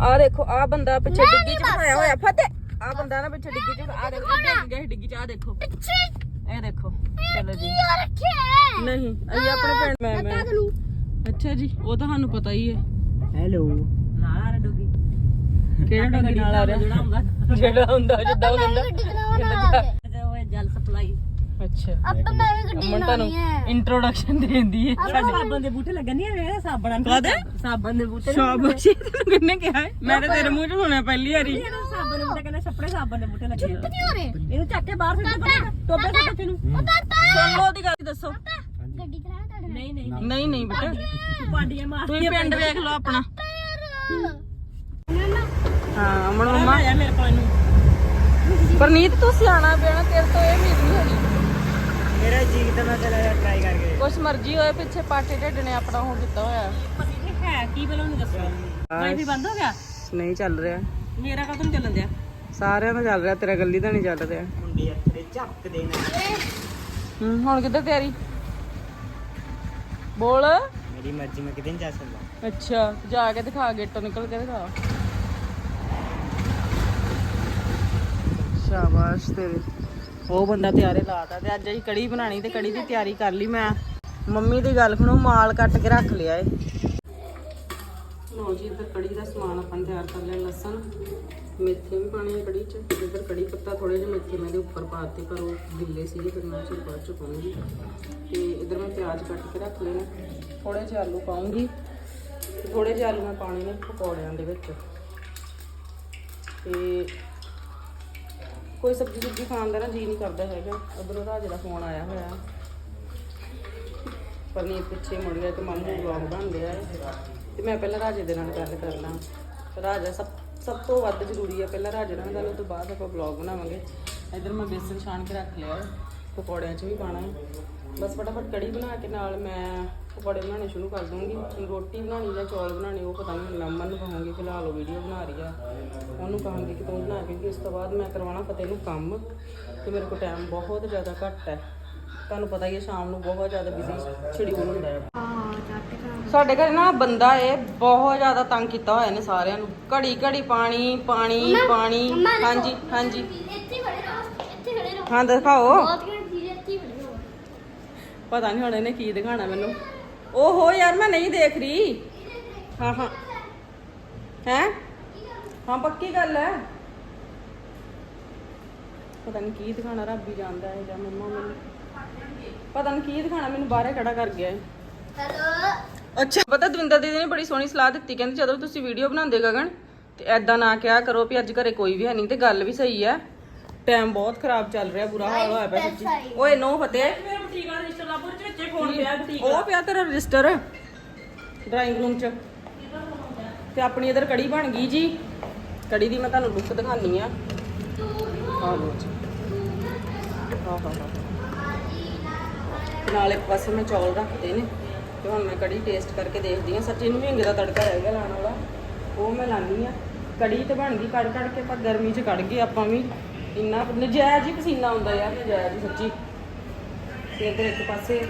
ਆ ਦੇਖੋ ਆ ਬੰਦਾ ਪਿੱਛੇ ਡਿੱਗੀ ਚ ਫਸਿਆ ਹੋਇਆ। ਫਤਿਹ ਆ ਬੰਦਾ ਨਾ ਪਿੱਛੇ ਡਿੱਗੀ ਚ ਆ ਦੇਖੋ ਡਿੱਗ ਗਿਆ ਸੀ ਡਿੱਗੀ ਚ ਆ ਦੇਖੋ। ਇਹ ਦੇਖੋ ਚਲੋ ਜੀ। ਨਹੀਂ ਅਸੀਂ ਆਪਣੇ ਪਿੰਡ ਮੈਂ ਮੈਂ ਅੱਛਾ ਜੀ ਉਹ ਤਾਂ ਸਾਨੂੰ ਪਤਾ ਹੀ ਹੈ। ਹੈਲੋ। ਨਾਲ ਡੋਗੀ। ਕਿਹੜਾ ਡੰਗੀ ਨਾਲ ਆ ਰਿਹਾ? ਜਿਹੜਾ ਹੁੰਦਾ। ਜਿੱਦਾਂ ਉਹ ਹੁੰਦਾ। ਉਹ ਜਲ ਸਪਲਾਈ ਅੱਛਾ। ਆਪਾਂ ਮੈਂ ਵੀ ਗੱਡੀ ਅਮਨ ਤੁਹਾਨੂੰ ਇੰਟਰੋਡਕਸ਼ਨ ਦੇਂਦੀ ਹੈ। ਸਾਬਣ ਦੇ ਬੂਟੇ ਲੱਗੇ ਨਹੀਂ ਹੋਏ ਸਾਬਣ ਕਾਹਦੇ? ਸਾਬਣ ਦੇ ਬੂਟੇ ਸ਼ਾਬਾਸ਼ ਤੈਨੂੰ ਕਿੰਨੇ ਕਿਹਾ ਹੈ? ਮੈਂ ਤਾਂ ਤੇਰੇ ਮੂੰਹ ਚ ਸੁਣਿਆ ਪਹਿਲੀ ਵਾਰੀ। ਇਹਨੂੰ ਸਾਬਣ ਦੇ ਬੂਟੇ ਕਹਿੰਦੇ ਛੱਪੜੇ ਸਾਬਣ ਦੇ ਬੂਟੇ ਲੱਗੇ ਹੋਏ। ਨਹੀਂ ਹੋ ਰਹੇ। ਇਹਨੂੰ ਚੱਕ ਕੇ ਬਾਹਰ ਸੁੱਟ ਦੇ ਟੋਬੇ ਦੇ ਬੱਚੇ ਨੂੰ। ਸੁਣ ਲਓ ਉਹਦੀ ਗੱਲ ਦੱਸੋ। ਗੱਡੀ ਚਲਾਣਾ ਤੁਹਾਡੇ ਨਾਲ। ਨਹੀਂ ਨਹੀਂ ਨਹੀਂ। ਨਹੀਂ ਬੇਟਾ। ਤੂੰ ਪਾਡੀਆਂ ਮਾਰ ਤੁਸੀਂ ਪਿੰਡ ਵੇਖ ਲਓ ਆਪਣਾ। ਨਾ ਹਾਂ ਅਮਨ ਮੰਮਾ ਆ ਮੇਰੇ ਕੋਲ ਨੂੰ ਪਰਨੀਤ ਤੂੰ ਸਿਆਣਾ ਪਿਆਣਾ ਤੇਰੇ ਤੋਂ ਇਹ ਉਮੀਦ ਨਹੀਂ ਹੈਗੀ ਮੇਰਾ ਜੀ ਤਾਂ ਮੈਂ ਚਲਾ ਜਾ ਟਰਾਈ ਕਰਕੇ। ਕੁਛ ਮਰਜ਼ੀ ਹੋਏ ਪਿੱਛੇ ਪਾਟੇ ਢਿੱਡ ਨੇ ਆਪਣਾ ਉਹ ਕੀਤਾ ਹੋਇਆ। ਹੈ ਕੀ ਬਲੋਂ ਨੂੰ ਦੱਸੋ ਵਾਈਫਾਈ ਬੰਦ ਹੋ ਗਿਆ? ਨਹੀਂ ਚੱਲ ਰਿਹਾ। ਮੇਰਾ ਕਦੋਂ ਚੱਲਣ ਦਿਆ? ਸਾਰਿਆਂ ਦਾ ਚੱਲ ਰਿਹਾ ਤੇਰਾ ਗੱਲੀ ਦਾ ਨਹੀਂ ਚੱਲ ਰਿਹਾ। ਮੁੰਡੇ ਅੱਖਰੇ ਝੱਕ ਦੇ ਹੂੰ ਹੁਣ ਕਿੱਧਰ ਤਿਆਰੀ? ਬੋਲ। ਮੇਰੀ ਮਰਜ਼ੀ ਮੈਂ ਕਿਤੇ ਨਹੀਂ ਜਾ ਸਕਦਾ। ਅੱਛਾ ਜਾ ਕੇ ਦਿਖਾ ਗੇਟੋਂ ਨਿਕਲ ਕੇ ਦਿਖਾ। ਸ਼ਾਬਾਸ਼ ਤੇਰੇ। ਉਹ ਬੰਦਾ ਤਿਆਰੇ ਲਾਤਾ ਤੇ ਅੱਜ ਅਸੀਂ ਕੜੀ ਬਣਾਣੀ ਤੇ ਕੜੀ ਦੀ ਤਿਆਰੀ ਕਰ ਲਈ ਮੈਂ। ਮੰਮੀ ਦੀ ਗੱਲ ਸੁਣੋ, ਮਾਲ ਕੱਟ ਕੇ ਰੱਖ ਲਿਆ ਏ। ਲੋ ਜੀ, ਇੱਧਰ ਕੜੀ ਦਾ ਸਮਾਨ ਆਪਾਂ ਤਿਆਰ ਕਰ ਲਿਆ, ਲਸਣ, ਮੇਥੇ ਵੀ ਪਾਣੇ ਆ ਕੜੀ ਚ। ਇੱਧਰ ਕੜੀ ਪੱਤਾ ਥੋੜੇ ਜਿਹੇ ਮੇਥੇ ਮੈਂ ਦੇ ਉੱਪਰ ਦਿੱਤੇ, ਪਰ ਉਹ ਗਿੱਲੇ ਸੀਗੇ, ਫਿਰ ਮੈਂ ਚਿਰ ਬਾਅਦ ਚ ਪਾਉਂਗੀ ਤੇ ਇੱਧਰ ਮੈਂ ਪਿਆਜ਼ ਕੱਟ ਕੇ ਰੱਖ ਲੈਣਾ ਨੇ। ਥੋੜੇ ਜਿਹੇ ਆਲੂ ਪਾਉਂਗੀ। ਤੇ ਥੋੜੇ ਜਿਹੇ ਆਲੂ ਮੈਂ ਪਾਣੇ ਨੇ ਪਕੌੜਿਆਂ ਦੇ ਵਿੱਚ। ਤੇ ਕੋਈ ਸਬਜ਼ੀ ਸੁਬਜ਼ੀ ਖਾਣ ਦਾ ਨਾ ਜੀ ਨਹੀਂ ਕਰਦਾ ਹੈਗਾ। ਉਧਰੋਂ ਰਾਜੇ ਦਾ ਫੋਨ ਆਇਆ ਹੋਇਆ। ਪਰਨੀਤ ਪਿੱਛੇ ਮੁੜ ਗਿਆ ਤੇ ਮਨ ਨੂੰ ਵਲੌਗ ਬਣਦੇ ਆ। ਤੇ ਮੈਂ ਪਹਿਲਾਂ ਰਾਜੇ ਦੇ ਨਾਲ ਗੱਲ ਕਰ ਲਾਂ। ਰਾਜਾ ਸਭ ਸਭ ਤੋਂ ਵੱਧ ਜ਼ਰੂਰੀ ਹੈ ਪਹਿਲਾਂ ਰਾਜੇ ਨਾਲ ਗੱਲ ਤੋਂ ਬਾਅਦ ਆਪਾਂ ਵਲੌਗ ਬਣਾਵਾਂਗੇ। ਇਧਰ ਮੈਂ ਬੇਸਨ ਛਾਣ ਕੇ ਰੱਖ ਲਿਆ। ਪਕੌੜਿਆਂ 'ਚ ਵੀ ਪਾਣਾ ਹੈ ਬਸ ਫਟਾਫਟ ਕੜੀ ਬਣਾ ਕੇ ਨਾਲ ਮੈਂ ਪਕੌੜੇ ਬਣਾਉਣੇ ਸ਼ੁਰੂ ਕਰ ਦੂੰਗੀ। ਰੋਟੀ ਬਣਾਉਣੀ ਜਾਂ ਚੌਲ ਬਣਾਉਣੇ ਉਹ ਪਤਾ ਨਹੀਂ ਮੈਂ ਅਮਨ ਨੂੰ ਕਹਾਂਗੀ ਫਿਲਹਾਲ ਉਹ ਵੀਡੀਓ ਬਣਾ ਰਹੀ ਆ। ਉਹਨੂੰ ਕਹਾਂਗੀ ਕਿ ਤੂੰ ਬਣਾ ਕੇ ਉਸ ਤੋਂ ਬਾਅਦ ਮੈਂ ਕਰਵਾਉਣਾ ਫਤਿਹ ਨੂੰ ਕੰਮ ਤੇ ਮੇਰੇ ਕੋਲ ਟਾਈਮ ਬਹੁਤ ਜ਼ਿਆਦਾ ਘੱਟ ਹੈ। ਤੁਹਾਨੂੰ ਪਤਾ ਹੀ ਹੈ ਸ਼ਾਮ ਨੂੰ ਬਹੁਤ ਜ਼ਿਆਦਾ ਬਿਜ਼ੀ ਸ਼ਡਿਊਲ ਹੁੰਦਾ ਹੈ। ਸਾਡੇ ਘਰੇ ਨਾ ਬੰਦਾ ਏ ਬਹੁਤ ਜ਼ਿਆਦਾ ਤੰਗ ਕੀਤਾ ਹੋਇਆ ਨੇ ਸਾਰਿਆਂ ਨੂੰ। ਘੜੀ ਘੜੀ ਪਾਣੀ ਪਾਣੀ ਪਾਣੀ ਹਾਂਜੀ ਹਾਂਜੀ। ਹਾਂ ਦਿਖਾਓ ਬਹੁਤ ਘੰਟ ਚੀਜ਼ ਇੱਥੇ ਹੀ ਖੜੇ ਰਹੋ ਪਤਾ ਨਹੀਂ ਹੁਣ ਇਹਨੇ ਕੀ ਦਿਖਾਣਾ ਮੈਨੂੰ। ਓਹੋ ਯਾਰ ਮੈਂ ਨਹੀਂ ਦੇਖ ਰਹੀ। ਹਾਂ ਹਾਂ। ਹੈ? ਹਾਂ ਪੱਕੀ ਗੱਲ ਹੈ। ਪਤਾ ਨਹੀਂ ਕੀ ਦਿਖਾਣਾ ਰੱਬ ਹੀ ਜਾਣਦਾ ਹੈ ਜਾਂ ਮੰਮਾ ਮੈਨੂੰ। ਪਤਾ ਨਹੀਂ ਕੀ ਦਿਖਾਣਾ ਮੈਨੂੰ ਬਾਹਰੇ ਖੜਾ ਕਰ ਗਿਆ ਹੈ ਹੈਲੋ? ਅੱਛਾ ਪਤਾ ਦਵਿੰਦਰ ਦੀਦੀ ਨੇ ਬੜੀ ਸੋਹਣੀ ਸਲਾਹ ਦਿੱਤੀ ਕਹਿੰਦੇ ਜਦੋਂ ਤੁਸੀਂ ਵੀਡੀਓ ਬਣਾਉਂਦੇ ਗਗਨ ਤੇ ਐਦਾਂ ਨਾ ਕਿਹਾ ਕਰੋ ਵੀ ਅੱਜ ਘਰੇ ਕੋਈ ਵੀ ਹੈ ਨਹੀਂ ਤੇ ਗੱਲ ਵੀ ਸਹੀ ਹੈ। ਟਾਈਮ ਬਹੁਤ ਖਰਾਬ ਚੱਲ ਰਿਹਾ ਬੁਰਾ ਹਾਲ ਹੋਇਆ ਪਿਆ ਸੱਚੀ। ਓਏ ਨੋ ਫਤਿਹ। ਫੋਨ ਪਿਆ ਬੁਟੀਕ ਉਹ ਪਿਆ ਤੇਰਾ ਰਜਿਸਟਰ ਡਰਾਇੰਗ ਰੂਮ ਚ। ਤੇ ਆਪਣੀ ਇਧਰ ਕੜੀ ਬਣ ਗਈ ਜੀ। ਕੜੀ ਦੀ ਮੈਂ ਤੁਹਾਨੂੰ ਲੁੱਕ ਦਿਖਾਨੀ ਆ। ਆ ਲੋ ਜੀ। ਹਾਂ ਹਾਂ ਹਾਂ ਨਾਲ ਇੱਕ ਪਾਸੇ ਮੈਂ ਚੌਲ ਰੱਖਦੇ ਨੇ। ਤੇ ਹੁਣ ਮੈਂ ਕੜੀ ਟੇਸਟ ਕਰਕੇ ਦੇਖਦੀ ਆ। ਸੱਚੀ ਨੂੰ ਹਿੰਗ ਦਾ ਤੜਕਾ ਰਹਿ ਗਿਆ ਲਾਉਣ ਵਾਲਾ। ਉਹ ਮੈਂ ਲਾਨੀ ਆ। ਕੜੀ ਤੇ ਬਣ ਗਈ ਕੜ ਕੜ ਕੇ ਪਰ ਗਰਮੀ ਚ ਕੜ ਗਈ ਆਪਾਂ ਵੀ। ਇੰਨਾ ਨਜਾਇਜ਼ ਹੀ ਪਸੀਨਾ ਆਉਂਦਾ ਯਾਰ ਨਜਾਇਜ਼ ਸੱਚੀ। ਤੇ ਇੱਧਰ ਇੱਕ ਪਾਸੇ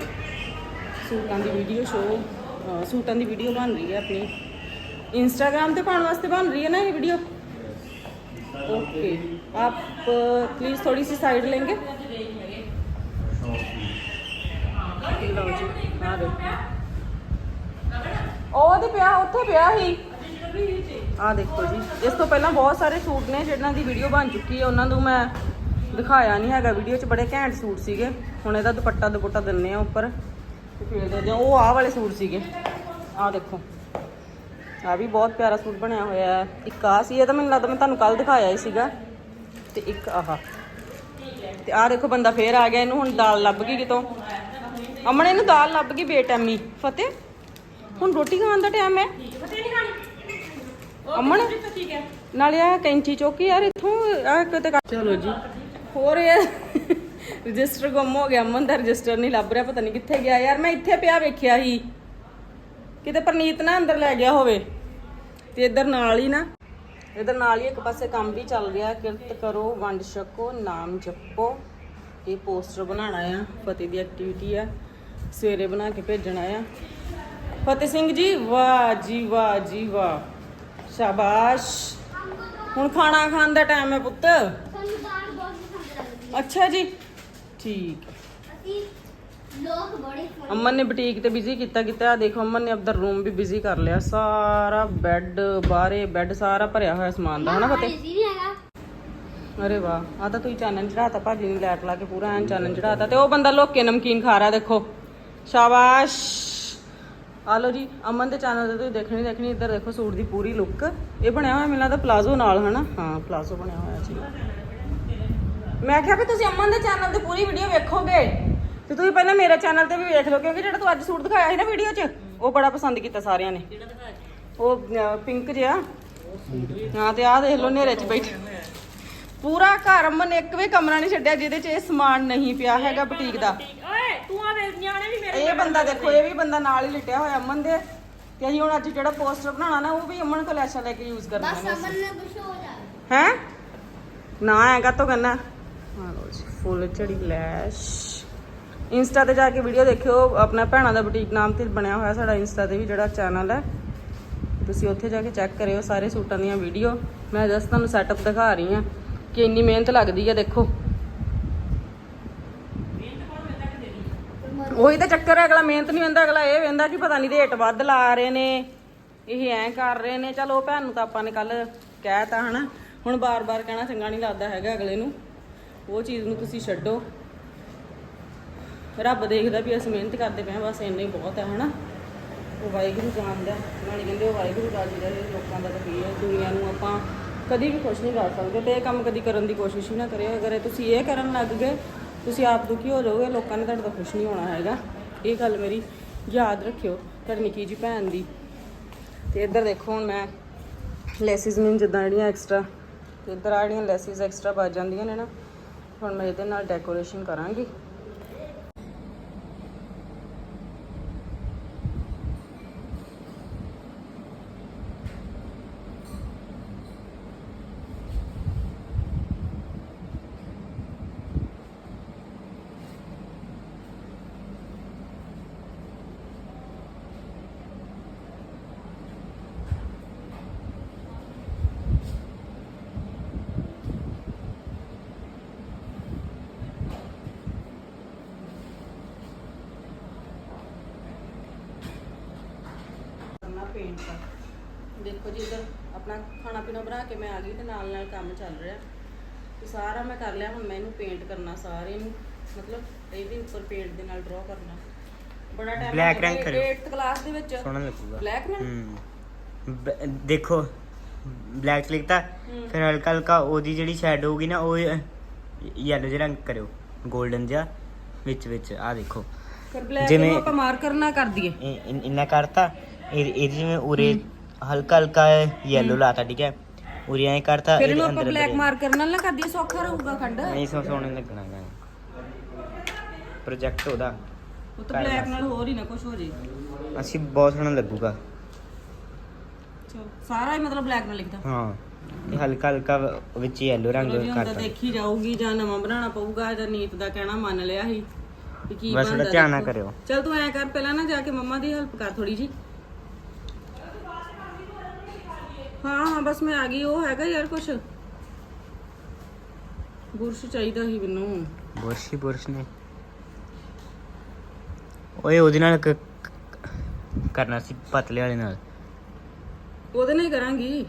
ਸੂਟਾਂ ਦੀ ਵੀਡੀਓ ਸ਼ੋ ਸੂਟਾਂ ਦੀ ਵੀਡੀਓ ਬਣ ਰਹੀ ਹੈ ਆਪਣੀ ਇੰਸਟਾਗ੍ਰam ਤੇ ਪਾਉਣ ਵਾਸਤੇ ਬਣ ਰਹੀ है ना ये वीडियो ओके आप प्लीज थोड़ी सी साइड लेंगे ਲਓ ਜੀ ਆ ਦੇਖੋ ਉਹ ਤੇ ਪਿਆ ਉੱਥੇ ਪਿਆ ਸੀ ਆ ਦੇਖੋ ਜੀ ਇਸ ਤੋਂ ਪਹਿਲਾਂ ਬਹੁਤ ਸਾਰੇ ਸੂਟ ਨੇ ਜਿਹਨਾਂ ਦੀ ਵੀਡੀਓ ਬਣ ਚੁੱਕੀ ਹੈ ਉਹਨਾਂ ਨੂੰ ਮੈਂ ਦਿਖਾਇਆ ਨਹੀਂ ਹੈਗਾ ਵੀਡੀਓ 'ਚ ਬੜੇ ਘੈਂਟ ਸੂਟ ਸੀਗੇ ਹੁਣ ਇਹਦਾ ਦੁਪੱਟਾ ਦੁਪੱਟਾ ਦਿੰਨੇ ਆ ਉੱਪਰ ਤੇ ਫੇਰ ਦੇ ਦਿਆਂ ਉਹ ਆਹ ਵਾਲੇ ਸੂਟ ਸੀਗੇ। ਆ ਦੇਖੋ। ਆ ਵੀ ਬਹੁਤ ਪਿਆਰਾ ਸੂਟ ਬਣਿਆ ਹੋਇਆ ਹੈ। ਇੱਕ ਆ ਸੀ ਇਹ ਤਾਂ ਮੈਨੂੰ ਲੱਗਦਾ ਮੈਂ ਤੁਹਾਨੂੰ ਕੱਲ ਦਿਖਾਇਆ ਹੀ ਸੀਗਾ। ਤੇ ਇੱਕ ਆਹ। ਤੇ ਆ ਦੇਖੋ ਬੰਦਾ ਫੇਰ ਆ ਗਿਆ ਇਹਨੂੰ ਹੁਣ ਦਾਲ ਲੱਭ ਗਈ ਕਿਤੋਂ। ਅਮਨ ਇਹਨੂੰ ਦਾਲ ਲੱਭ ਗਈ ਬੇਟੈਮੀ। ਫਤਿਹ ਹੁਣ ਰੋਟੀ ਖਾਣ ਦਾ ਟਾਈਮ ਹੈ। ਅਮਨ ਨਾਲੇ ਆ ਕੈਂਚੀ ਚੌਕੀ ਯਾਰ ਇੱਥੋਂ ਆ ਕਿਤੇ ਕੱਟ- ਚਲੋ ਜੀ। ਹੋਰ ਯਾਰ ਰਜਿਸਟਰ ਗੁੰਮ ਹੋ ਗਿਆ ਅਮਨ ਦਾ ਰਜਿਸਟਰ ਨਹੀਂ ਲੱਭ ਰਿਹਾ ਪਤਾ ਨਹੀਂ ਕਿੱਥੇ ਗਿਆ। ਯਾਰ ਮੈਂ ਇੱਥੇ ਪਿਆ ਵੇਖਿਆ ਸੀ। ਕਿਤੇ ਪ੍ਰਨੀਤ ਨਾ ਅੰਦਰ ਲੈ ਗਿਆ ਹੋਵੇ। ਤੇ ਇੱਧਰ ਨਾਲ ਹੀ ਨਾ ਇੱਧਰ ਨਾਲ ਹੀ ਇੱਕ ਪਾਸੇ ਕੰਮ ਵੀ ਚੱਲ ਰਿਹਾ। ਕਿਰਤ ਕਰੋ ਵੰਡ ਛਕੋ ਨਾਮ ਜਪੋ। ਇਹ ਪੋਸਟਰ ਬਣਾਉਣਾ ਆ ਫਤਿਹ ਦੀ ਐਕਟੀਵਿਟੀ ਆ। ਸਵੇਰੇ ਬਣਾ ਕੇ ਭੇਜਣਾ ਆ। ਫਤਿਹ ਸਿੰਘ ਜੀ ਵਾਹ ਜੀ ਵਾਹ ਜੀ ਵਾਹ। ਸ਼ਾਬਾਸ਼। ਹੁਣ ਖਾਣਾ ਖਾਣ ਦਾ ਟਾਈਮ ਹੈ ਪੁੱਤ। ਅੱਛਾ ਜੀ ਠੀਕ ਹੈ। ਅਸੀਂ ਲੋਕ ਬੜੇ ਖਾਂਦੇ ਅਮਨ ਨੇ ਬੁਟੀਕ ਤੇ ਬਿਜ਼ੀ ਕੀਤਾ ਕੀਤਾ। ਆ ਦੇਖੋ ਅਮਨ ਨੇ ਆਪਦਾ ਰੂਮ ਵੀ ਬਿਜ਼ੀ ਕਰ ਲਿਆ। ਸਾਰਾ ਬੈੱਡ ਬਾਹਰੇ ਬੈੱਡ ਸਾਰਾ ਭਰਿਆ ਹੋਇਆ ਸਮਾਨ ਦਾ ਹਨਾ ਫਤਿਹ? ਜੀ ਨਹੀਂ ਹੈਗਾ। ਅਰੇ ਵਾਹ ਆ ਤਾਂ ਤੁਸੀਂ ਚਾਨਣ ਚੜਾਤਾ ਭਾਜੀ ਨੇ ਲੈਟ ਲਾ ਕੇ ਪੂਰਾ ਐਨ ਚਾਨਣ ਚੜਾਤਾ ਤੇ ਉਹ ਬੰਦਾ ਲੋਕੇ ਨਮਕੀਨ ਖਾ ਰਿਹਾ ਦੇਖੋ। ਸ਼ਾਬਾਸ਼। ਆ ਲਓ ਜੀ ਅਮਨ ਦੇ ਚੈਨਲ ਤੇ ਤੁਸੀਂ ਦੇਖਣੀ ਦੇਖਣੀ। ਇੱਧਰ ਦੇਖੋ ਸੂਟ ਦੀ ਪੂਰੀ ਲੁੱਕ ਇਹ ਬਣਿਆ ਹੋਇਆ ਮੈਨੂੰ ਲੱਗਦਾ ਪਲਾਜ਼ੋ ਨਾਲ ਹਨਾ? ਹਾਂ ਪਲਾਜ਼ੋ ਬਣਿਆ ਹੋਇਆ ਜੀ ਮੈਂ ਕਿਹਾ ਵੀ ਤੁਸੀਂ ਅਮਨ ਦੇ ਚੈਨਲ ਤੇ ਪੂਰੀ ਵੀਡੀਓ ਵੇਖੋਗੇ। ਤੇ ਤੁਸੀਂ ਪਹਿਲਾਂ ਮੇਰੇ ਚੈਨਲ ਤੇ ਵੀ ਵੇਖ ਲਓ ਕਿਉਂਕਿ ਜਿਹੜਾ ਤੂੰ ਅੱਜ ਸੂਟ ਦਿਖਾਇਆ ਸੀ ਨਾ ਵੀਡੀਓ 'ਚ ਉਹ ਬੜਾ ਪਸੰਦ ਕੀਤਾ ਸਾਰਿਆਂ ਨੇ। ਉਹ ਪਿੰਕ ਜਿਹਾ। ਹਾਂ ਤੇ ਆਹ ਦੇਖ ਲਓ ਹਨੇਰੇ 'ਚ ਬੈਠੇ। ਪੂਰਾ ਘਰ ਅਮਨ ਇੱਕ ਵੀ ਕਮਰਾ ਨਹੀਂ ਛੱਡਿਆ ਜਿਹਦੇ 'ਚ ਇਹ ਸਮਾਨ ਨਹੀਂ ਪਿਆ ਹੈਗਾ ਬੁਟੀਕ ਦਾ। ਓਏ ਤੂੰ ਆ ਮੇਰੇ ਨਿਆਣੇ ਵੀ ਮੇਰੇ ਇਹ ਬੰਦਾ ਦੇਖੋ ਇਹ ਵੀ ਬੰਦਾ ਨਾਲ ਹੀ ਲਿਟਿਆ ਹੋਇਆ ਅਮਨ ਦੇ। ਤੇ ਅਸੀਂ ਹੁਣ ਅੱਜ ਜਿਹੜਾ ਪੋਸਟਰ ਬਣਾਉਣਾ ਨਾ ਉਹ ਵੀ ਅਮਨ ਕੋਲ ਐਸਾ ਲੈ ਕੇ ਯੂਜ਼ ਕਰਨਾ ਬਸ ਹੈ ਅਮਨ ਨੇ ਕੁਝ ਹੋ ਜਾਵੇ ਹੈ? ਨਾ ਐ ਕਾ ਕਰਨਾ? ਹਾਂ ਲਓ ਜੀ, ਫੁੱਲ ਝੜੀ ਲੈਸ਼। ਇੰਸਟਾ ਤੇ ਜਾ ਕੇ ਵੀਡੀਓ ਦੇਖਿਓ, ਆਪਣਾ ਭੈਣਾਂ ਦਾ ਬੁਟੀਕ ਨਾਮ ਤੇ ਬਣਿਆ ਹੋਇਆ ਸਾਡਾ ਇੰਸਟਾ ਤੇ ਵੀ ਜਿਹੜਾ ਚੈਨਲ ਹੈ। ਤੁਸੀਂ ਉੱਥੇ ਜਾ ਕੇ ਚੈੱਕ ਕਰਿਓ ਸਾਰੇ ਸੂਟਾਂ ਦੀਆਂ ਵੀਡੀਓ ਮੈਂ ਜਸਟ ਤੁਹਾਨੂੰ ਸੈਟਅਪ ਦਿਖਾ ਰਹੀ ਹਾਂ ਕਿ ਇੰਨੀ ਮਿਹਨਤ ਲੱਗਦੀ ਹੈ, ਦੇਖੋ। ਉਹੀ ਤਾਂ ਚੱਕਰ ਹੈ, ਅਗਲਾ ਮਿਹਨਤ ਨਹੀਂ ਹੁੰਦਾ, ਅਗਲਾ ਇਹ ਵੇਂਦਾ ਕਿ ਪਤਾ ਨਹੀਂ ਰੇਟ ਵੱਧ ਲਾ ਰਹੇ ਨੇ, ਇਹ ਐਂ ਕਰ ਰਹੇ ਨੇ। ਚਲੋ ਭੈਣ ਨੂੰ ਤਾਂ ਆਪਾਂ ਨੇ ਕੱਲ ਕਹਿਤਾ ਹਨਾ। ਹੁਣ ਬਾਰ-ਬਾਰ ਕਹਿਣਾ ਚੰਗਾ ਨਹੀਂ ਲੱਗਦਾ ਹੈਗਾ ਅਗਲੇ ਨੂੰ। ਉਹ ਚੀਜ਼ ਨੂੰ ਤੁਸੀਂ ਛੱਡੋ। ਰੱਬ ਦੇਖਦਾ ਵੀ ਅਸੀਂ ਮਿਹਨਤ ਕਰਦੇ ਪਏ ਹਾਂ, ਬਸ ਇੰਨਾ ਹੀ ਬਹੁਤ ਹੈ, ਹਨਾ? ਉਹ ਵਾਹਿਗੁਰੂ ਜਾਣਦਾ ਨਾਲੇ ਕਹਿੰਦੇ ਉਹ ਵਾਹਿਗੁਰੂ ਰਾਜੀ ਰਹੇ ਲੋਕਾਂ ਦਾ ਤਾਂ ਕੀ ਹੈ, ਦੁਨੀਆ ਨੂੰ ਆਪਾਂ ਕਦੀ ਵੀ ਖੁਸ਼ ਨਹੀਂ ਕਰ ਸਕਦੇ ਤੇ ਇਹ ਕੰਮ ਕਦੀ ਕਰਨ ਦੀ ਕੋਸ਼ਿਸ਼ ਹੀ ਨਾ ਕਰਿਓ। ਅਗਰ ਤੁਸੀਂ ਇਹ ਕਰਨ ਲੱਗ ਗਏ, ਤੁਸੀਂ ਆਪ ਦੁਖੀ ਹੋ ਜਾਓਗੇ, ਲੋਕਾਂ ਨੇ ਤੁਹਾਡੇ ਤੋਂ ਖੁਸ਼ ਨਹੀਂ ਹੋਣਾ ਹੈਗਾ। ਇਹ ਗੱਲ ਮੇਰੀ ਯਾਦ ਰੱਖਿਓ, ਤੁਹਾਡੀ ਨਿੱਕੀ ਜੀ ਭੈਣ ਦੀ। ਤੇ ਇੱਧਰ ਦੇਖੋ ਹੁਣ ਮੈਂ ਲੈਸਿਸ ਮੀਨ ਜਿੱਦਾਂ ਜਿਹੜੀਆਂ ਐਕਸਟਰਾ ਤੇ ਇੱਧਰ ਆ ਜਿਹੜੀਆਂ ਲੈਸਿਸ ਐਕਸਟਰਾ ਬਚ ਜਾਂਦੀਆਂ ਨੇ ਨਾ ਹੁਣ ਮੈਂ ਇਹਦੇ ਨਾਲ ਡੈਕੋਰੇਸ਼ਨ ਕਰਾਂਗੀ। ਦਾ ਦੇਖੋ ਜੀ ਇੱਧਰ ਆਪਣਾ ਖਾਣਾ ਪੀਣਾ ਬਣਾ ਕੇ ਮੈਂ ਆ ਗਈ ਤੇ ਨਾਲ ਨਾਲ ਕੰਮ ਚੱਲ ਰਿਹਾ। ਤੇ ਸਾਰਾ ਮੈਂ ਕਰ ਲਿਆ ਹੁਣ ਮੈਂ ਇਹਨੂੰ ਪੇਂਟ ਕਰਨਾ ਸਾਰੇ ਨੂੰ। ਮਤਲਬ ਇਹਦੇ ਉੱਪਰ ਪੇਂਟ ਦੇ ਨਾਲ ਡਰਾ ਕਰਨਾ। ਬੜਾ ਟਾਈਮ Black ਰੰਗ ਕਰਿਓ। 8th ਕਲਾਸ ਦੇ ਵਿੱਚ। ਸੋਹਣਾ ਲੱਗੂਗਾ। ਬਲੈਕ ਬ- ਦੇਖੋ ਬਲੈਕ ਲਿਖਤਾ। ਫਿਰ ਹਲਕਾ ਹਲਕਾ ਉਹਦੀ ਜਿਹੜੀ ਸ਼ੈਡ ਹੋਊਗੀ ਨਾ ਉਹ ਯੈਲੋ ਜਿਹਾ ਰੰਗ ਕਰਿਓ 골ਡਨ ਜਿਹਾ ਵਿੱਚ ਵਿੱਚ ਆ ਦੇਖੋ। ਫਿਰ ਬਲੈਕ ਜਿਵੇਂ- ਨੂੰ ਆਪਾਂ ਮਾਰਕਰ ਨਾ ਕਰ ਦਈਏ। ਇਹ- ਇੰਨਾ ਕਰਤਾ ਇਹ ਇਹ ਜਿਵੇਂ ਉਰੇ ਹਲਕਾ ਹਲਕਾ ਯੈਲੋ ਲਾਤਾ ਠੀਕ ਹੈ? ਉਰੇ ਐ ਕਰਤਾ ਫਿਰ ਇਹਦੇ ਇਹਨੂੰ ਆਪਾਂ ਅੰਦਰ ਬਲੈਕ ਮਾਰਕਰ ਨਾਲ ਨਾ ਕਰ ਦਈਏ ਸੌਖਾ ਰਹੂਗਾ ਖੰਡ। ਨਹੀਂ ਸੋ ਸੋਹਣੇ ਲੱਗਣਾ ਗਾ। ਪ੍ਰੋਜੈਕਟ ਉਹਦਾ। ਉਹ ਤਾਂ ਬਲੈਕ ਨਾਲ ਹੋਰ ਹੀ ਨਾ ਕੁਝ ਹੋ ਜੇ। ਅਸੀਂ ਬਹੁਤ ਸੋਹਣਾ ਲੱਗੂਗਾ। ਚਲੋ ਸਾਰਾ ਹੀ ਮਤਲਬ ਬਲੈਕ ਨਾਲ ਲਿਖਦਾ। ਹਾਂ ਇਹ ਹਲਕਾ ਹਲਕਾ ਵਿੱਚ ਯੈਲੋ ਰੰਗ ਚਲੋ ਜੀ ਹੁਣ ਤਾਂ ਕਰਤਾ। ਦੇਖੀ ਜਾਊਗੀ ਜਾਂ ਨਵਾਂ ਬਣਾਉਣਾ ਪਊਗਾ ਜਾਂ ਨੀਤ ਦਾ ਕਹਿਣਾ ਮੰਨ ਲਿਆ ਸੀ ਵੀ ਕੀ ਬਸ ਬਣਦਾ ਥੋੜਾ ਧਿਆਨ ਨਾਲ ਦੇਖੋ। ਕਰਿਓ। ਚੱਲ ਤੂੰ ਐ ਕਰ ਪਹਿਲਾਂ ਨਾ ਜਾ ਕੇ ਮੰਮਾ ਦੀ ਹੈਲਪ ਕਰ ਥੋੜੀ ਜੀ ਹਾਂ ਹਾਂ ਬਸ ਮੈਂ ਆ ਗਈ ਉਹ ਹੈਗਾ ਯਾਰ ਕੁਛ। ਬੁਰਸ਼ ਚਾਹੀਦਾ ਸੀ ਮੈਨੂੰ। ਬੁਰਸ਼ ਹੀ ਬੁਰਸ਼ ਨੇ। ਓਏ ਉਹਦੇ ਨਾਲ ਕ- ਕ- ਕਰਨਾ ਸੀ ਪਤਲੇ ਵਾਲੇ ਨਾਲ। ਉਹਦੇ ਨਾਲ ਹੀ ਕਰਾਂਗੀ।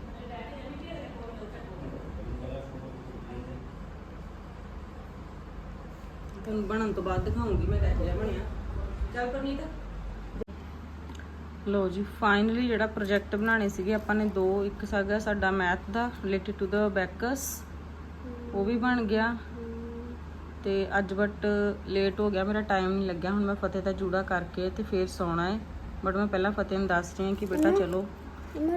ਤੁਹਾਨੂੰ ਬਣਨ ਤੋਂ ਬਾਅਦ ਦਿਖਾਉਂਗੀ ਮੈਂ ਕਿਹੋ ਜਿਹਾ ਬਣਿਆ। ਚੱਲ ਪਰਨੀਤ। ਲੋ ਜੀ ਫਾਈਨਲੀ ਜਿਹੜਾ ਪ੍ਰੋਜੈਕਟ ਬਣਾਉਣੇ ਸੀਗੇ ਆਪਾਂ ਨੇ ਦੋ ਇੱਕ ਸੀਗਾ ਸਾਡਾ ਮੈਥ ਦਾ ਰਿਲੇਟਡ ਟੂ ਦਾ ਬੈਕਸ ਉਹ ਵੀ ਬਣ ਗਿਆ। ਤੇ ਅੱਜ ਬਟ ਲੇਟ ਹੋ ਗਿਆ ਮੇਰਾ ਟਾਈਮ ਨਹੀਂ ਲੱਗਿਆ ਹੁਣ ਮੈਂ ਫਤਿਹ ਦਾ ਜੂੜਾ ਕਰਕੇ ਤੇ ਫੇਰ ਸੌਣਾ ਹੈ। ਬਟ ਮੈਂ ਪਹਿਲਾਂ ਫਤਿਹ ਨੂੰ ਦੱਸ ਰਹੀ ਹਾਂ ਕਿ ਬੇਟਾ ਚਲੋ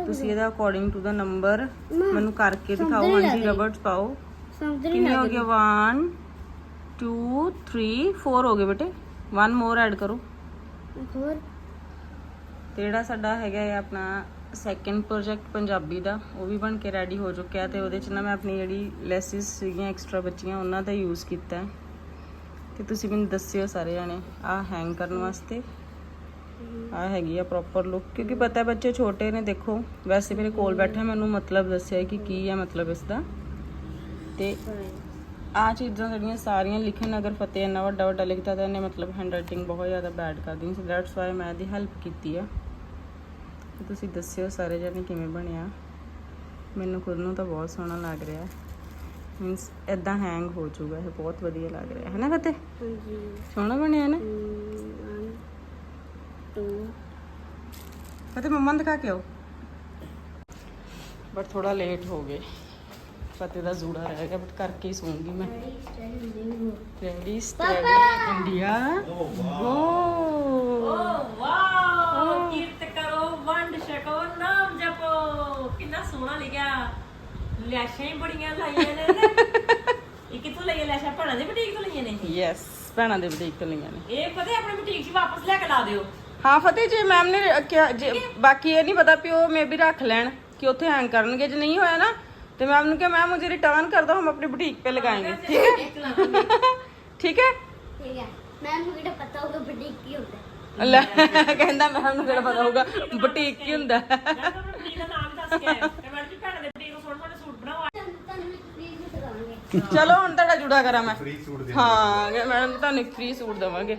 ਤੁਸੀਂ ਇਹਦਾ ਅਕੋਰਡਿੰਗ ਟੂ ਦਾ ਨੰਬਰ ਮੈਨੂੰ ਕਰਕੇ ਦਿਖਾਓ ਹਾਂਜੀ ਰਬਰਟਸ ਪਾਓ। ਕਿੰਨੇ ਹੋ ਗਏ? 1 2 3 4 ਹੋ ਗਏ ਬੇਟੇ। 1 ਮੋਰ ਐਡ ਕਰੋ। ਹੋਰ? ਤੇ ਜਿਹੜਾ ਸਾਡਾ ਹੈਗਾ ਹੈ ਆਪਣਾ ਸੈਕੰਡ ਪ੍ਰੋਜੈਕਟ ਪੰਜਾਬੀ ਦਾ, ਉਹ ਵੀ ਬਣ ਕੇ ਰੈਡੀ ਹੋ ਚੁੱਕਿਆ ਤੇ ਉਹਦੇ ਚ ਨਾ ਮੈਂ ਆਪਣੀ ਜਿਹੜੀ ਲੈਸਿਸ ਸੀਗੀਆਂ ਐਕਸਟਰਾ ਬੱਚੀਆਂ, ਉਹਨਾਂ ਦਾ ਯੂਜ਼ ਕੀਤਾ ਹੈ। ਤੇ ਤੁਸੀਂ ਮੈਨੂੰ ਦੱਸਿਓ ਸਾਰੇ ਜਾਣੇ ਆ ਹੈਂਗ ਕਰਨ ਵਾਸਤੇ। ਆ ਹੈਗੀ ਆ ਪ੍ਰੋਪਰ ਲੁੱਕ ਕਿਉਂਕਿ ਪਤਾ ਬੱਚੇ ਛੋਟੇ ਨੇ, ਦੇਖੋ, ਵੈਸੇ ਮੇਰੇ ਕੋਲ ਬੈਠਾ ਮੈਨੂੰ ਮਤਲਬ ਦੱਸਿਆ ਕਿ ਕੀ ਆ ਮਤਲਬ ਇਸ ਦਾ ਤੇ ਆ ਚੀਜ਼ਾਂ ਜਿਹੜੀਆਂ ਸਾਰੀਆਂ ਲਿਖਣ, ਅਗਰ ਫਤਿਹ ਇੰਨਾ ਵੱਡਾ ਵੱਡਾ ਲਿਖਦਾ ਤਾਂ ਇਹਨੇ ਮਤਲਬ ਹੈਂਡਰਾਈਟਿੰਗ ਬਹੁਤ ਜ਼ਿਆਦਾ ਬੈਡ ਕਰਦੀ ਸੋ ਦੈਟਸ ਵਾਈ ਮੈਂ ਇਹਦੀ ਹੈਲਪ ਕੀਤੀ ਆ। ਤੇ ਤੁਸੀਂ ਦੱਸਿਓ ਸਾਰੇ ਜਣੇ ਕਿਵੇਂ ਬਣਿਆ। ਮੈਨੂੰ ਖੁਦ ਨੂੰ ਤਾਂ ਬਹੁਤ ਸੋਹਣਾ ਲੱਗ ਰਿਹਾ। ਮੀਨਸ ਇਦਾਂ ਹੈਂਗ ਹੋ ਜਾਊਗਾ ਇਹ ਬਹੁਤ ਵਧੀਆ ਲੱਗ ਰਿਹਾ ਹੈ ਨਾ ਫਤਿਹ? ਹਾਂਜੀ। ਸੋਹਣਾ ਬਣਿਆ ਨਾ? 1 2 ਫਤਿਹ ਮੰਮਾ ਨੂੰ ਦਿਖਾ ਕੇ ਆਓ। ਬਟ ਥੋੜਾ ਲੇਟ ਹੋ ਗਏ। ਫਤਿਹ ਦਾ ਜ਼ੂੜਾ ਰਹਿ ਗਿਆ ਬਟ ਕਰਕੇ ਹੀ ਸੌਂਗੀ ਮੈਂ। Ready steady India oh wow ਕੀਰਤ ਕਰੋ ਵੰਡ ਛਕੋ ਨਾਮ ਜਪੋ ਕਿੰਨਾ ਸੋਹਣਾ ਲਿਖਿਆ ਲੈਸ਼ਾਂ ਹੀ ਬੜੀਆਂ ਲਾਈਆਂ ਨੇ ਇਹਨੇ। ਇਹ ਕਿੱਥੋਂ ਲਈਆਂ ਲੈਸ਼ਾਂ? ਭੈਣਾਂ ਦੇ ਬੁਟੀਕ ਤੋਂ ਲਈਆਂ ਨੇ ਇਹ। ਯੈਸ ਭੈਣਾਂ ਦੇ ਬੁਟੀਕ ਤੋਂ ਲਈਆਂ ਨੇ। ਇਹ ਪਤਾ ਆਪਣੇ ਬੁਟੀਕ 'ਚ ਵਾਪਸ ਲੈ ਕੇ ਲਾ ਦਿਓ। ਹਾਂ ਫਤਿਹ ਜੀ ਮੈਮ ਨੇ ਕਿਹਾ ਜੇ ਬਾਕੀ ਇਹ ਨਹੀਂ ਪਤਾ ਪਿਓ ਮੇ ਵੀ ਰੱਖ ਲੈਣ ਕਿ ਉੱਥੇ ਹੈਂਗ ਕਰਨਗੇ। ਜੇ ਨਹੀਂ ਹੋਇਆ ਨਾ ਤੇ ਮੈਮ ਨੂੰ ਕਿਹਾ ਮੈਮ ਮੁਝੇ ਰਿਟਰਨ ਕਰ ਦੋ ਹਮ ਆਪਣੀ ਬੁਟੀਕ पे लगाएंगे ठीक है ठीक है ठीक है मैम को बेटा पता होगा बड़ी की होता है ਲੈ ਕਹਿੰਦਾ ਮੈਮ ਨੂੰ ਕਿਹੜਾ ਪਤਾ ਹੋਊਗਾ ਬੁਟੀਕ ਕੀ ਹੁੰਦਾ? ਹੈ। ਮੈਂ ਤਾਂ ਆਪਣੇ ਬੁਟੀਕ ਦਾ ਨਾਮ ਵੀ ਦੱਸ ਕੇ ਆਇਆ। ਤੇ ਮੈਡਮ ਜੀ ਭੈਣਾਂ ਦੇ ਬੁਟੀਕ ਤੋਂ ਸੋਹਣੇ ਸੋਹਣੇ ਸੂਟ ਬਣਾਓ। ਤੁਹਾਨੂੰ ਤੁਹਾਨੂੰ ਫ੍ਰੀ ਵੀ ਦਿਖਾਵਾਂਗੇ ਚਲੋ ਹੁਣ ਤੁਹਾਡਾ ਜੁੜਾ ਕਰਾਂ ਮੈਂ। ਫ੍ਰੀ ਸੂਟ ਦੇ ਹਾਂ ਮੈਡਮ ਤੁਹਾਨੂੰ ਫ੍ਰੀ ਸੂਟ ਦੇਵਾਂਗੇ।